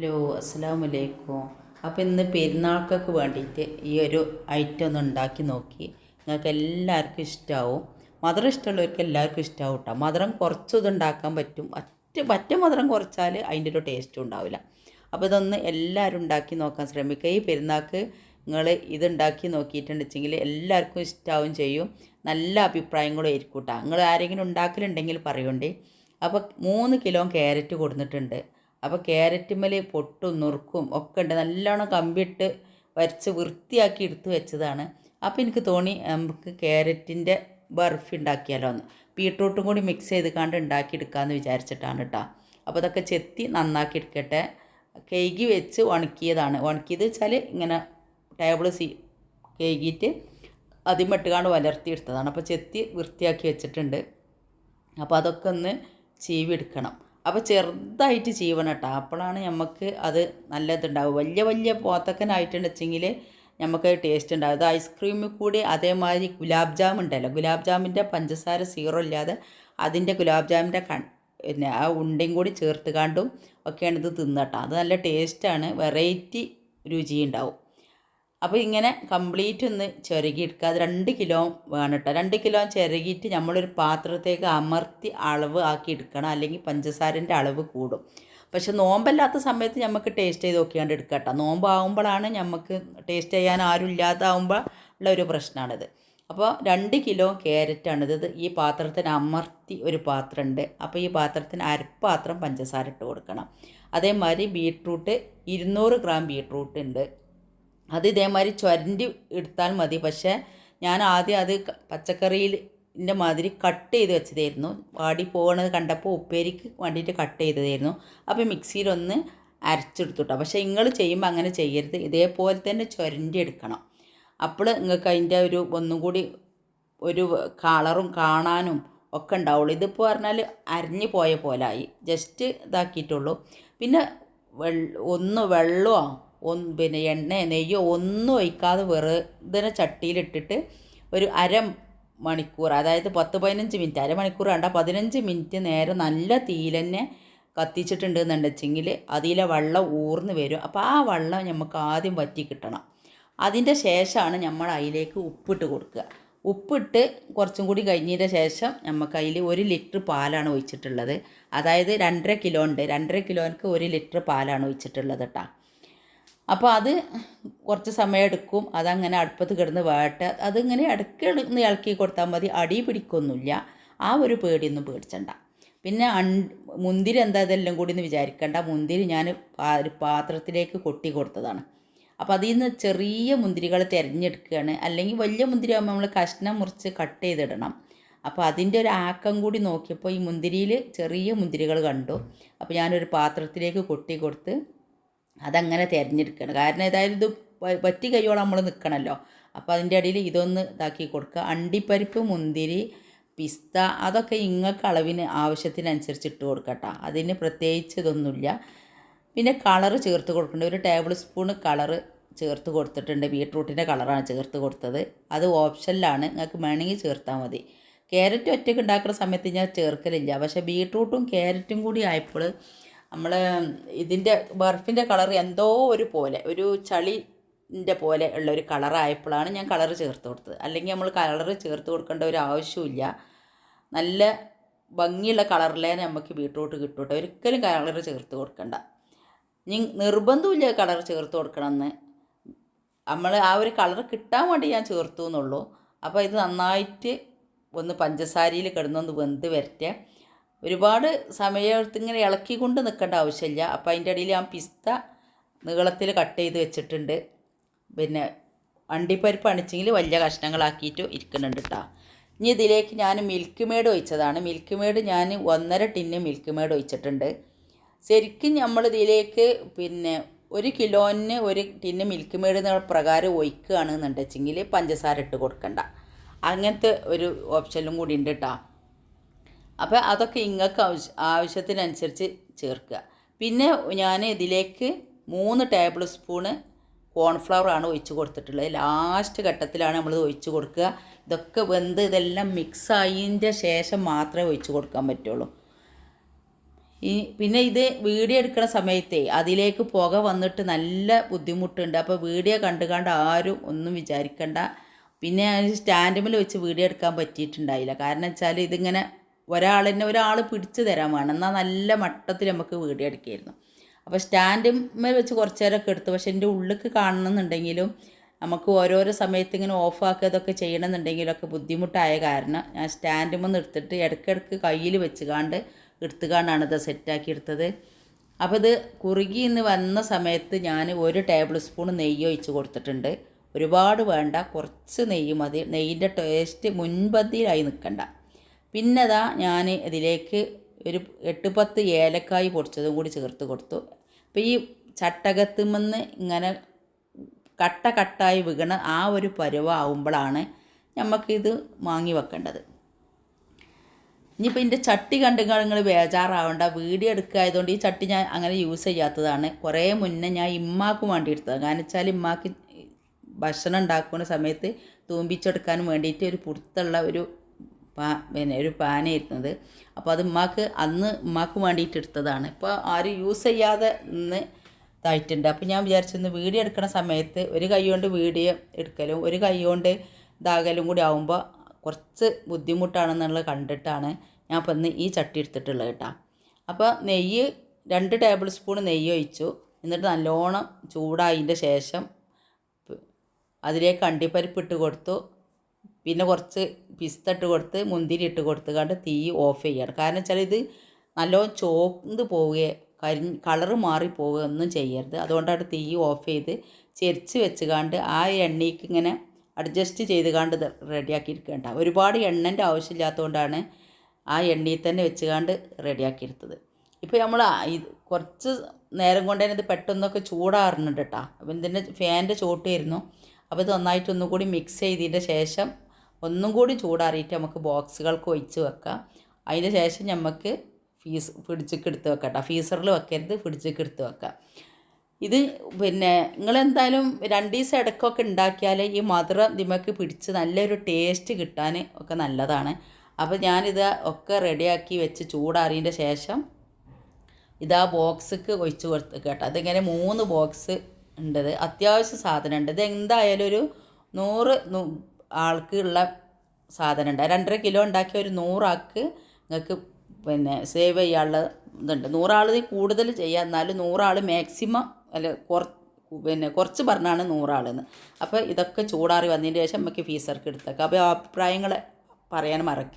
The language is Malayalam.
ഹലോ അസ്സാം വലൈക്കും അപ്പോൾ ഇന്ന് പെരുന്നാൾക്കൊക്കെ വേണ്ടിയിട്ട് ഈ ഒരു ഐറ്റം ഒന്ന് ഉണ്ടാക്കി നോക്കി. നിങ്ങൾക്ക് എല്ലാവർക്കും ഇഷ്ടമാവും മധുരം ഇഷ്ടമുള്ളവർക്ക് എല്ലാവർക്കും ഇഷ്ടമാവും കേട്ടോ മധുരം കുറച്ച് ഇത് ഉണ്ടാക്കാൻ പറ്റും. ഒറ്റ പറ്റ മധുരം കുറച്ചാൽ അതിന്റെ ഒരു ടേസ്റ്റും ഉണ്ടാവില്ല. അപ്പോൾ ഇതൊന്ന് എല്ലാവരും ഉണ്ടാക്കി നോക്കാൻ ശ്രമിക്കുക. ഈ പെരുന്നാൾക്ക് നിങ്ങൾ ഇതുണ്ടാക്കി നോക്കിയിട്ടുണ്ടെങ്കിൽ എല്ലാവർക്കും ഇഷ്ടമാവും ചെയ്യും. നല്ല അഭിപ്രായങ്ങളും ആയിരിക്കും കേട്ടോ നിങ്ങൾ ആരെങ്കിലും ഉണ്ടാക്കലുണ്ടെങ്കിൽ പറയണ്ടേ. അപ്പോൾ മൂന്ന് കിലോ ക്യാരറ്റ് കൊടുത്തിട്ടുണ്ട് അപ്പോൾ ക്യാരറ്റുമ്മൽ പൊട്ടും നുറുക്കും ഒക്കെ ഉണ്ട്. നല്ലോണം കമ്പിട്ട് വരച്ച് വൃത്തിയാക്കി എടുത്തു വെച്ചതാണ്. അപ്പോൾ എനിക്ക് തോന്നി നമുക്ക് ക്യാരറ്റിന്റെ ബർഫി ഉണ്ടാക്കിയാലോ എന്ന് ബീട്രൂട്ടും കൂടി മിക്സ് ചെയ്ത് കണ്ട് ഉണ്ടാക്കിയെടുക്കാമെന്ന് വിചാരിച്ചിട്ടാണ് കേട്ടോ അപ്പോൾ അതൊക്കെ ചെത്തി നന്നാക്കി എടുക്കട്ടെ. കേകി വെച്ച് ഉണക്കിയതാണ് ഉണക്കിയത് വെച്ചാൽ ഇങ്ങനെ ടേബിൾ സി കേകിയിട്ട് അതിമിട്ടുകാണ്ട് വലർത്തിയെടുത്തതാണ് അപ്പോൾ ചെത്തി വൃത്തിയാക്കി വെച്ചിട്ടുണ്ട്. അപ്പോൾ അതൊക്കെ ഒന്ന് ചീവി എടുക്കണം. അപ്പോൾ ചെറുതായിട്ട് ചീവണം കേട്ടോ അപ്പോഴാണ് നമുക്ക് അത് നല്ലതുണ്ടാവും വലിയ വലിയ പോത്തക്കനായിട്ടുണ്ടെച്ചെങ്കിൽ നമുക്ക് ടേസ്റ്റ് ഉണ്ടാവും. അത് ഐസ്ക്രീമിൽ കൂടി അതേമാതിരി ഗുലാബ് ജാം ഉണ്ടല്ലോ. ഗുലാബ് ജാമിന്റെ പഞ്ചസാര സീറോ ഇല്ലാതെ അതിന്റെ ഗുലാബ് ജാമിന്റെ പിന്നെ ആ ഉണ്ടയും കൂടി ചേർത്ത് കാണ്ടും ഒക്കെയാണ് ഇത് തിന്നട്ടോ അത് നല്ല ടേസ്റ്റാണ് വെറൈറ്റി രുചി ഉണ്ടാവും അപ്പോൾ ഇങ്ങനെ കംപ്ലീറ്റ് ഒന്ന് ചിരകിയെടുക്കുക അത് രണ്ട് കിലോ വേണം കേട്ടോ. രണ്ട് കിലോ ചിരകിയിട്ട് നമ്മളൊരു പാത്രത്തേക്ക് അമർത്തി അളവ് ആക്കി എടുക്കണം. അല്ലെങ്കിൽ പഞ്ചസാരന്റെ അളവ് കൂടും. പക്ഷെ നോമ്പല്ലാത്ത സമയത്ത് നമുക്ക് ടേസ്റ്റ് ചെയ്ത് നോക്കിയാണ്ട് എടുക്കുക കേട്ടോ. നോമ്പാകുമ്പോഴാണ് നമുക്ക് ടേസ്റ്റ് ചെയ്യാൻ ആരും ഇല്ലാതാവുമ്പോൾ ഉള്ള ഒരു പ്രശ്നമാണിത്. അപ്പോൾ രണ്ട് കിലോ ക്യാരറ്റാണ് ഇത്. ഈ പാത്രത്തിന് അമർത്തി ഒരു പാത്രമുണ്ട്. അപ്പോൾ ഈ പാത്രത്തിന് അരപ്പാത്രം പഞ്ചസാര ഇട്ട് കൊടുക്കണം. അതേമാതിരി ബീട്രൂട്ട് ഇരുന്നൂറ് ഗ്രാം ബീട്രൂട്ട് ഉണ്ട്. അത് ഇതേമാതിരി ചുരണ്ടി എടുത്താൽ മതി. പക്ഷേ ഞാൻ ആദ്യം അത് പച്ചക്കറിയിന്റെ മാതിരി കട്ട് ചെയ്ത് വെച്ചതായിരുന്നു. വാടി പോകണത് കണ്ടപ്പോൾ ഉപ്പേരിക്ക് വേണ്ടിയിട്ട് കട്ട് ചെയ്തതായിരുന്നു. അപ്പോൾ മിക്സിയിലൊന്ന് അരച്ചെടുത്തുട്ടോ. പക്ഷേ നിങ്ങൾ ചെയ്യുമ്പോൾ അങ്ങനെ ചെയ്യരുത്. ഇതേപോലെ തന്നെ ചുരണ്ടി എടുക്കണം. അപ്പോൾ നിങ്ങൾക്ക് അതിന്റെ ഒരു ഒന്നും കൂടി ഒരു കളറും കാണാനും ഒക്കെ ഉണ്ടാവുള്ളൂ. ഇതിപ്പോൾ പറഞ്ഞാൽ അരിഞ്ഞു പോയ പോലായി. ജസ്റ്റ് ഇതാക്കിയിട്ടുള്ളൂ. പിന്നെ വെള്ള ഒന്ന് വെള്ളമോ ഒന്ന് പിന്നെ എണ്ണ നെയ്യോ ഒന്നും ഒഴിക്കാതെ വെറുതെ ചട്ടിയിലിട്ടിട്ട് ഒരു അര മണിക്കൂർ അതായത് പത്ത് പതിനഞ്ച് മിനിറ്റ് അരമണിക്കൂർ വേണ്ട പതിനഞ്ച് മിനിറ്റ് നേരം നല്ല തീലന്നെ കത്തിച്ചിട്ടുണ്ട് എന്നുണ്ടെച്ചെങ്കിൽ അതിലെ വെള്ളം ഊർന്ന് വരും. അപ്പോൾ ആ വെള്ളം നമുക്ക് ആദ്യം വറ്റി കിട്ടണം. അതിന്റെ ശേഷമാണ് നമ്മൾ അതിലേക്ക് ഉപ്പിട്ട് കൊടുക്കുക. ഉപ്പിട്ട് കുറച്ചും കൂടി കഴിഞ്ഞതിന്റെ ശേഷം നമുക്ക് അതിൽ ഒരു ലിറ്റർ പാലാണ് ഒഴിച്ചിട്ടുള്ളത്. അതായത് രണ്ടര കിലോ ഉണ്ട്. രണ്ടര കിലോയ്ക്ക് ഒരു ലിറ്റർ പാലാണ് ഒഴിച്ചിട്ടുള്ളത് കേട്ടോ അപ്പോൾ അത് കുറച്ച് സമയം എടുക്കും. അതങ്ങനെ അടുപ്പത്ത് കിടന്ന് വേട്ട. അതിങ്ങനെ ഇടയ്ക്ക് ഇളക്കി കൊടുത്താൽ മതി. അടി പിടിക്കൊന്നുമില്ല. ആ ഒരു പേടിയൊന്നും പേടിച്ചണ്ട. പിന്നെ മുന്തിരി എന്താ ഇതെല്ലാം കൂടി എന്ന് വിചാരിക്കേണ്ട. മുന്തിരി ഞാൻ ഒരു പാത്രത്തിലേക്ക് കൊട്ടി കൊടുത്തതാണ്. അപ്പോൾ അതിൽ നിന്ന് ചെറിയ മുന്തിരികൾ തിരഞ്ഞെടുക്കുകയാണ്. അല്ലെങ്കിൽ വലിയ മുന്തിരി ആകുമ്പോൾ നമ്മൾ കഷ്ണം മുറിച്ച് കട്ട് ചെയ്തിടണം. അപ്പോൾ അതിന്റെ ഒരു ആക്കം കൂടി നോക്കിയപ്പോൾ ഈ മുന്തിരിയിൽ ചെറിയ മുന്തിരികൾ കണ്ടു. അപ്പോൾ ഞാനൊരു പാത്രത്തിലേക്ക് കൊട്ടി കൊടുത്ത് അതങ്ങനെ തിരഞ്ഞെടുക്കണം. കാരണം ഏതായാലും ഇത് പറ്റി കൈയോളം നമ്മൾ നിൽക്കണമല്ലോ അപ്പോൾ അതിന്റെ ഇടയിൽ ഇതൊന്ന് ഇതാക്കി കൊടുക്കുക. അണ്ടിപ്പരിപ്പ് മുന്തിരി പിസ്ത അതൊക്കെ ഇങ്ങൾക്ക് അളവിന് ആവശ്യത്തിനനുസരിച്ച് ഇട്ട് കൊടുക്കട്ടോ അതിന് പ്രത്യേകിച്ച് ഇതൊന്നുമില്ല. പിന്നെ കളറ് ചേർത്ത് കൊടുക്കേണ്ടത് ഒരു ടേബിൾ സ്പൂൺ കളറ് ചേർത്ത് കൊടുത്തിട്ടുണ്ട്. ബീട്രൂട്ടിന്റെ കളറാണ് ചേർത്ത് കൊടുത്തത്. അത് ഓപ്ഷനിലാണ്. നിങ്ങൾക്ക് വേണമെങ്കിൽ ചേർത്താൽ മതി. ക്യാരറ്റ് ഒറ്റയ്ക്ക് ഉണ്ടാക്കുന്ന സമയത്ത് ഞാൻ ചേർക്കലില്ല. പക്ഷേ ബീട്രൂട്ടും ക്യാരറ്റും കൂടി ആയപ്പോൾ നമ്മൾ ഇതിന്റെ ബർഫിന്റെ കളർ എന്തോ ഒരു പോലെ ഒരു ചളി ന്റെ പോലെ ഉള്ള ഒരു കളറായപ്പോഴാണ് ഞാൻ കളർ ചേർത്ത് കൊടുത്തത്. അല്ലെങ്കിൽ നമ്മൾ കളർ ചേർത്ത് കൊടുക്കേണ്ട ഒരു ആവശ്യമില്ല നല്ല ഭംഗിയുള്ള കളറിലേ നമുക്ക് ബീട്രൂട്ട് കിട്ടൂട്ടോ. ഒരിക്കലും കളർ ചേർത്ത് കൊടുക്കണ്ട. ഇനി നിർബന്ധമില്ല കളർ ചേർത്ത് കൊടുക്കണമെന്ന്. നമ്മൾ ആ ഒരു കളർ കിട്ടാൻ വേണ്ടി ഞാൻ ചേർത്തു എന്നുള്ളൂ. അപ്പോൾ ഇത് നന്നായിട്ട് ഒന്ന് പഞ്ചസാരയിൽ കിടന്നൊന്ന് വെന്ത് വരട്ടെ. ഒരുപാട് സമയത്ത് ഇങ്ങനെ ഇളക്കിക്കൊണ്ട് നിൽക്കേണ്ട ആവശ്യമില്ല. അപ്പോൾ അതിന്റെ ഇടയിൽ ഞാൻ പിസ്ത നീളത്തിൽ കട്ട് ചെയ്ത് വെച്ചിട്ടുണ്ട്. പിന്നെ അണ്ടിപ്പരിപ്പ് അണിച്ചെങ്കിൽ വലിയ കഷ്ണങ്ങളാക്കിയിട്ട് ഇരിക്കുന്നുണ്ട് കേട്ടോ ഇനി ഇതിലേക്ക് ഞാൻ മിൽക്ക് മേഡ് ഒഴിച്ചതാണ്. മിൽക്ക് മേഡ് ഞാൻ ഒന്നര ടിന്ന് മിൽക്ക് മേഡ് ഒഴിച്ചിട്ടുണ്ട്. ശരിക്കും നമ്മൾ ഇതിലേക്ക് പിന്നെ ഒരു കിലോന് ഒരു ടിന്ന് മിൽക്ക് മേഡ് പ്രകാരം ഒഴിക്കുകയാണെന്നുണ്ടെച്ചെങ്കിൽ പഞ്ചസാര ഇട്ട് കൊടുക്കണ്ട. അങ്ങനത്തെ ഒരു ഓപ്ഷനും കൂടി ഉണ്ട് കേട്ടോ അപ്പോൾ അതൊക്കെ ഇങ്ങൾക്ക് ആവശ്യ ആവശ്യത്തിനനുസരിച്ച് ചേർക്കുക. പിന്നെ ഞാൻ ഇതിലേക്ക് മൂന്ന് ടേബിൾ സ്പൂണ് കോൺഫ്ലവർ ആണ് ഒഴിച്ച് കൊടുത്തിട്ടുള്ളത്. ലാസ്റ്റ് ഘട്ടത്തിലാണ് നമ്മൾ ഒഴിച്ച് കൊടുക്കുക. ഇതൊക്കെ വെന്ത് ഇതെല്ലാം മിക്സ് ആയതിന്റെ ശേഷം മാത്രമേ ഒഴിച്ച് കൊടുക്കാൻ പറ്റുള്ളൂ. ഈ പിന്നെ ഇത് വീഡിയോ എടുക്കുന്ന സമയത്തെ അതിലേക്ക് പുക വന്നിട്ട് നല്ല ബുദ്ധിമുട്ടുണ്ട്. അപ്പോൾ വീഡിയോ കണ്ടു കണ്ട് ആരും ഒന്നും വിചാരിക്കണ്ട. പിന്നെ സ്റ്റാൻഡുമിൽ വെച്ച് വീഡിയോ എടുക്കാൻ പറ്റിയിട്ടുണ്ടായില്ല. കാരണം വെച്ചാൽ ഇതിങ്ങനെ ഒരാളിനെ ഒരാൾ പിടിച്ചു തരാൻ വേണം. എന്നാൽ നല്ല മട്ടത്തിൽ നമുക്ക് വീടി അടിക്കായിരുന്നു അപ്പോൾ സ്റ്റാൻഡുമ്മേൽ വെച്ച് കുറച്ച് നേരമൊക്കെ എടുത്തു. പക്ഷേ എന്റെ ഉള്ളിലേക്ക് കാണണമെന്നുണ്ടെങ്കിലും നമുക്ക് ഓരോരോ സമയത്ത് ഇങ്ങനെ ഓഫാക്കുക ഇതൊക്കെ ചെയ്യണമെന്നുണ്ടെങ്കിലൊക്കെ ബുദ്ധിമുട്ടായ കാരണം ഞാൻ സ്റ്റാൻഡുമെന്ന് എടുത്തിട്ട് ഇടയ്ക്കിടയ്ക്ക് കയ്യിൽ വെച്ച് കാണ്ട് എടുത്തുകാണ്ടാണ് ഇത് സെറ്റാക്കി എടുത്തത്. അപ്പോൾ ഇത് കുറുകി എന്ന് വന്ന സമയത്ത് ഞാൻ ഒരു ടേബിൾ സ്പൂൺ നെയ്യ് ഒഴിച്ച് കൊടുത്തിട്ടുണ്ട്. ഒരുപാട് വേണ്ട കുറച്ച് നെയ്യ് മതി. നെയ്യിന്റെ ടേസ്റ്റ് മുൻപന്തിയിലായി നിൽക്കണ്ട. പിന്നെ ഞാൻ ഇതിലേക്ക് ഒരു എട്ട് പത്ത് ഏലക്കായ് പൊടിച്ചതും കൂടി ചേർത്ത് കൊടുത്തു. അപ്പോൾ ഈ ചട്ടകത്തുമെന്ന് ഇങ്ങനെ കട്ട കട്ടായി വീണ ആ ഒരു പരുവാകുമ്പോഴാണ് നമുക്കിത് വാങ്ങി വെക്കേണ്ടത്. ഇനിയിപ്പോൾ ഇതിന്റെ ചട്ടി കണ്ട് നിങ്ങൾ ബേജാറാവണ്ട. വീഡിയോ എടുക്കായതുകൊണ്ട് ഈ ചട്ടി ഞാൻ അങ്ങനെ യൂസ് ചെയ്യാത്തതാണ്. കുറേ മുന്നേ ഞാൻ ഇമ്മാക്ക് വേണ്ടി എടുത്തത്. കാരണം വെച്ചാൽ ഇമ്മാക്ക് ഭക്ഷണം ഉണ്ടാക്കുന്ന സമയത്ത് തൂമ്പിച്ചെടുക്കാൻ വേണ്ടിയിട്ട് ഒരു പുറത്തുള്ള ഒരു പിന്നെ ഒരു പാനായിരുന്നത്. അപ്പോൾ അത് ഉമ്മാക്ക് അന്ന് ഉമ്മാക്ക് വേണ്ടിയിട്ട് എടുത്തതാണ്. ഇപ്പോൾ ആരും യൂസ് ചെയ്യാതെ നിന്ന് ഇതായിട്ടുണ്ട്. അപ്പോൾ ഞാൻ വിചാരിച്ചിരുന്നു വീഡിയോ എടുക്കുന്ന സമയത്ത് ഒരു കൈ കൊണ്ട് വീഡിയോ എടുക്കലും ഒരു കൈ കൊണ്ട് ഇതാകലും കൂടി ആകുമ്പോൾ കുറച്ച് ബുദ്ധിമുട്ടാണെന്നുള്ളത് കണ്ടിട്ടാണ് ഞാൻ അപ്പോൾ ഇന്ന് ഈ ചട്ടി എടുത്തിട്ടുള്ളത് കേട്ടോ. അപ്പോൾ നെയ്യ് രണ്ട് ടേബിൾ സ്പൂൺ നെയ്യ് ഒഴിച്ചു. എന്നിട്ട് നല്ലോണം ചൂടായതിന്റെ ശേഷം അതിലേക്ക് അണ്ടിപ്പരിപ്പ് ഇട്ട് കൊടുത്തു. പിന്നെ കുറച്ച് പിസ്ത ഇട്ട് കൊടുത്ത് മുന്തിരി ഇട്ട് കൊടുത്ത് കണ്ട് തീ ഓഫ് ചെയ്യണം. കാരണം വെച്ചാൽ ഇത് നല്ലോണം ചോന്ത് പോവുകയോ കരി കളറ് മാറി പോവുക ഒന്നും ചെയ്യരുത്. അതുകൊണ്ടാണ് തീ ഓഫ് ചെയ്ത് ചെരിച്ച് വെച്ച് കണ്ട് ആ എണ്ണയ്ക്ക് ഇങ്ങനെ അഡ്ജസ്റ്റ് ചെയ്ത് കണ്ട് റെഡിയാക്കിയിരിക്കേണ്ട. ഒരുപാട് എണ്ണന്റെ ആവശ്യമില്ലാത്തതുകൊണ്ടാണ് ആ എണ്ണയിൽ തന്നെ വെച്ച് കണ്ട് റെഡിയാക്കി എടുത്തത് ഇപ്പോൾ നമ്മൾ ഇത് കുറച്ച് നേരം കൊണ്ട് തന്നെ ഇത് പെട്ടെന്നൊക്കെ ചൂടാറുന്നുണ്ട് കേട്ടോ. അപ്പം ഇതിന്റെ ഫാനിന്റെ ചോട്ടായിരുന്നു അപ്പോൾ ഇത് നന്നായിട്ട് ഒന്നുകൂടി മിക്സ് ചെയ്തതിന്റെ ശേഷം ഒന്നും കൂടി ചൂടാറിയിട്ട് നമുക്ക് ബോക്സുകൾക്ക് ഒഴിച്ച് വെക്കാം. അതിന് ശേഷം നമുക്ക് ഫീസ് ഫ്രിഡ്ജിക്ക് എടുത്ത് വെക്കാം കേട്ടോ ഫീസറിൽ വെക്കരുത് ഫ്രിഡ്ജിക്ക് എടുത്ത് വെക്കാം. ഇത് പിന്നെ നിങ്ങളെന്തായാലും രണ്ട് ദിവസം ഇടയ്ക്കൊക്കെ ഉണ്ടാക്കിയാൽ ഈ മധുരം ദിമക്ക് പിടിച്ച് നല്ലൊരു ടേസ്റ്റ് കിട്ടാൻ ഒക്കെ നല്ലതാണ്. അപ്പോൾ ഞാനിത് ഒക്കെ റെഡിയാക്കി വെച്ച് ചൂടാറിയതിന്റെ ശേഷം ഇതാ ബോക്സിക്ക് ഒഴിച്ച് കൊടുത്ത് കേട്ടോ. അതിങ്ങനെ മൂന്ന് ബോക്സ് ഉണ്ടത്. അത്യാവശ്യം സാധനം ഉണ്ട് ഇത് എന്തായാലും ഒരു നൂറ് ആൾക്ക് ഉള്ള സാധനം ഉണ്ട്. രണ്ടര കിലോ ഉണ്ടാക്കിയ ഒരു നൂറാൾക്ക് നിങ്ങൾക്ക് പിന്നെ സേവ് ചെയ്യാനുള്ള ഇതുണ്ട്. നൂറാൾ കൂടുതൽ ചെയ്യാം. എന്നാലും നൂറാൾ മാക്സിമം അല്ല കുറ പിന്നെ കുറച്ച് പറഞ്ഞാണ് നൂറാളെന്ന്. അപ്പോൾ ഇതൊക്കെ ചൂടാറി വന്നതിന് ശേഷം നമുക്ക് ഫീസർക്ക് എടുത്തേക്കാം. അപ്പോൾ അഭിപ്രായങ്ങളെ പറയാൻ മറക്കരുത്.